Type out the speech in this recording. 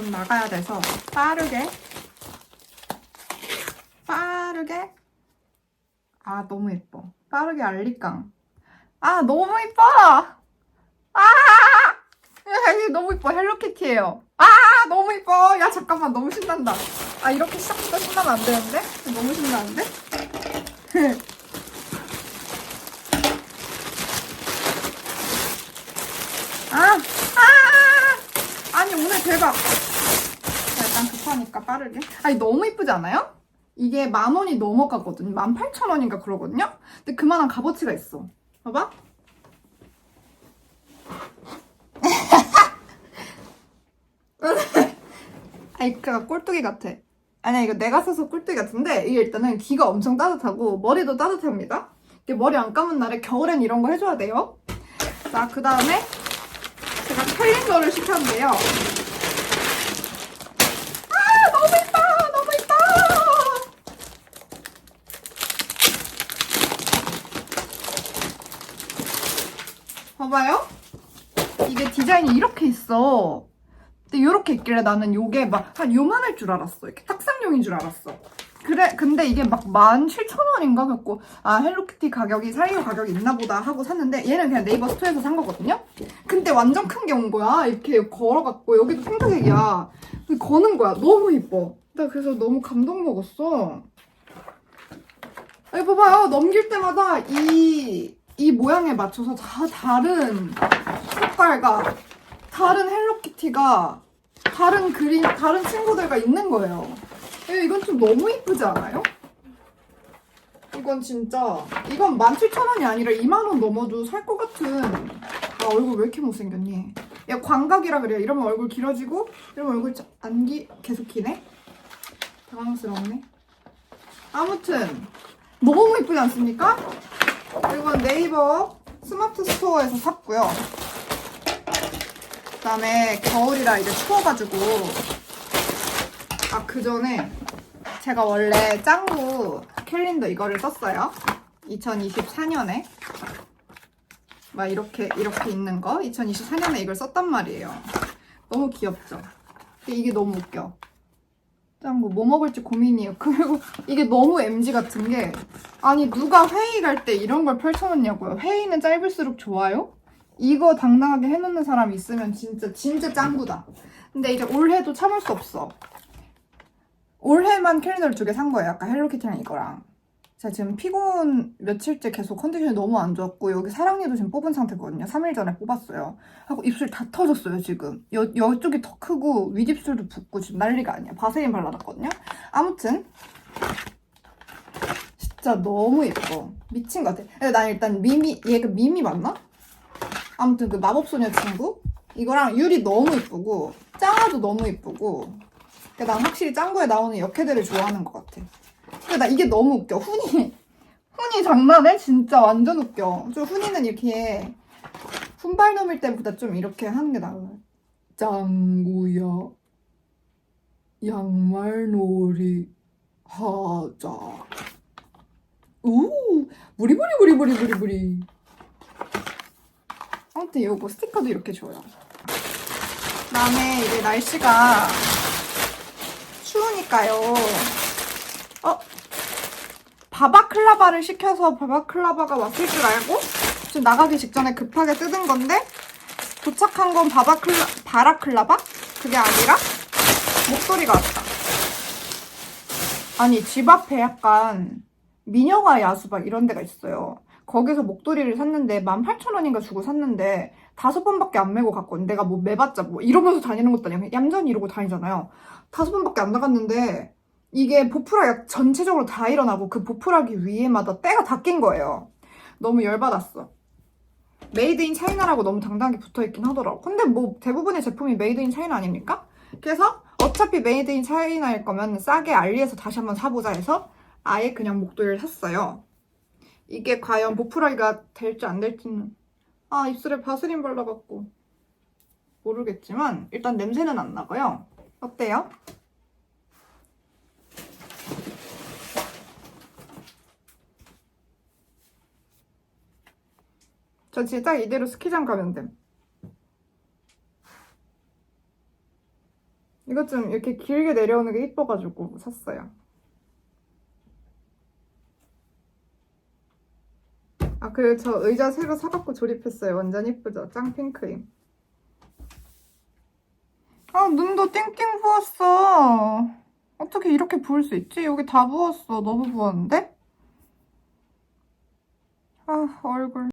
좀 나가야 돼서 빠르게 빠르게. 아 너무 예뻐. 빠르게 알리깡. 아 너무 예뻐! 아! 이게 너무 예뻐. 헬로키티예요. 아 너무 예뻐. 야 잠깐만. 너무 신난다. 아 이렇게 시작부터 신나면 안 되는데? 너무 신나는데 아, 아! 아니, 오늘 대박! 자, 일단 급 하니까 빠르게. 아니, 너무 이쁘지 않아요? 이게 만 원이 넘어가거든요. 만 팔천 원인가 그러거든요? 근데 그만한 값어치가 있어. 봐봐. 아니, 그 꼴뚜기 같아. 아니야, 이거 내가 써서 꼴뚜기 같은데, 이게 일단은 귀가 엄청 따뜻하고, 머리도 따뜻합니다. 이게 머리 안 감은 날에 겨울엔 이런 거 해줘야 돼요. 자, 그 다음에 제가 캘린더를 시켰는데요. 아, 너무 이뻐! 너무 이뻐! 봐봐요. 이게 디자인이 이렇게 있어. 근데 이렇게 있길래 나는 요게 막 한 요만할 줄 알았어. 이렇게 탁상용인 줄 알았어. 그래, 근데 이게 막 17,000원인가? 갖고, 아, 헬로키티 가격이, 사이로 가격이 있나 보다 하고 샀는데, 얘는 그냥 네이버 스토어에서 산 거거든요? 근데 완전 큰 게 온 거야. 이렇게 걸어갖고, 여기도 핑크색이야. 거는 거야. 너무 이뻐. 나 그래서 너무 감동 먹었어. 아니, 봐봐요. 넘길 때마다 이, 이 모양에 맞춰서 다 다른 색깔과 다른 헬로키티가 다른 그림, 다른 친구들과 있는 거예요. 예, 이건 좀 너무 이쁘지 않아요? 이건 진짜 이건 17,000원이 아니라 2만원 넘어도 살 것 같은 아 얼굴 왜 이렇게 못생겼니? 야 광각이라 그래요 이러면 얼굴 길어지고 이러면 얼굴 자- 안 기, 계속 기네? 당황스럽네 아무튼 너무 이쁘지 않습니까? 이건 네이버 스마트 스토어에서 샀고요 그 다음에 겨울이라 이제 추워가지고 아, 그 전에 제가 원래 짱구 캘린더 이거를 썼어요. 2024년에. 막 이렇게, 이렇게 있는 거. 2024년에 이걸 썼단 말이에요. 너무 귀엽죠? 이게 너무 웃겨. 짱구 뭐 먹을지 고민이에요. 그리고 이게 너무 MG 같은 게 아니 누가 회의 갈 때 이런 걸 펼쳐놓냐고요. 회의는 짧을수록 좋아요? 이거 당당하게 해놓는 사람 있으면 진짜 진짜 짱구다. 근데 이제 올해도 참을 수 없어. 올해만 캘린더를 두 개 산 거예요. 아까 헬로키티랑 이거랑. 제가 지금 피곤 며칠째 계속 컨디션이 너무 안 좋았고 여기 사랑니도 지금 뽑은 상태거든요. 3일 전에 뽑았어요. 하고 입술 다 터졌어요 지금. 여, 여쪽이 더 크고 윗입술도 붓고 지금 난리가 아니야. 바세린 발라놨거든요. 아무튼 진짜 너무 예뻐. 미친 것 같아. 난 일단 미미 얘가 미미 맞나? 아무튼 그 마법소녀 친구 이거랑 유리 너무 예쁘고 짱아도 너무 예쁘고 난 확실히 짱구에 나오는 역해들을 좋아하는 것 같아. 근데 나 이게 너무 웃겨. 훈이 훈이 장난해? 진짜 완전 웃겨. 좀 훈이는 이렇게 훈발 넘을 때보다 좀 이렇게 하는 게 나아요. 짱구야 양말 놀이 하자. 우 무리무리 무리무리 무리무리. 아무튼 요거 스티커도 이렇게 줘요. 그다음에 이제 날씨가 추우니까요. 어? 바바클라바를 시켜서 바바클라바가 왔을 줄 알고 지금 나가기 직전에 급하게 뜯은 건데 도착한 건 바바클라 바라클라바? 그게 아니라 목도리가 왔다. 아니 집 앞에 약간 미녀가 야수박 이런 데가 있어요. 거기서 목도리를 샀는데 18,000원인가 주고 샀는데 다섯 번밖에 안 메고 갔거든. 내가 뭐 매봤자 뭐 이러면서 다니는 것도 아니고 얌전히 이러고 다니잖아요. 다섯 번밖에 안 나갔는데 이게 보풀하기 전체적으로 다 일어나고 그 보풀하기 위에마다 때가 다 낀 거예요. 너무 열받았어. 메이드 인 차이나라고 너무 당당하게 붙어있긴 하더라고. 근데 뭐 대부분의 제품이 메이드 인 차이나 아닙니까? 그래서 어차피 메이드 인 차이나일 거면 싸게 알리에서 다시 한번 사보자 해서 아예 그냥 목도리를 샀어요. 이게 과연 보풀하기가 될지 안 될지는 아 입술에 바스린 발라갖고 모르겠지만 일단 냄새는 안 나고요. 어때요? 저 진짜 딱 이대로 스키장 가면 됨. 이것 좀 이렇게 길게 내려오는 게 이뻐가지고 샀어요. 아, 그리고 저 의자 새로 사갖고 조립했어요. 완전 이쁘죠? 짱 핑크임. 아, 눈도 띵띵 부었어. 어떻게 이렇게 부을 수 있지? 여기 다 부었어. 너무 부었는데? 아, 얼굴.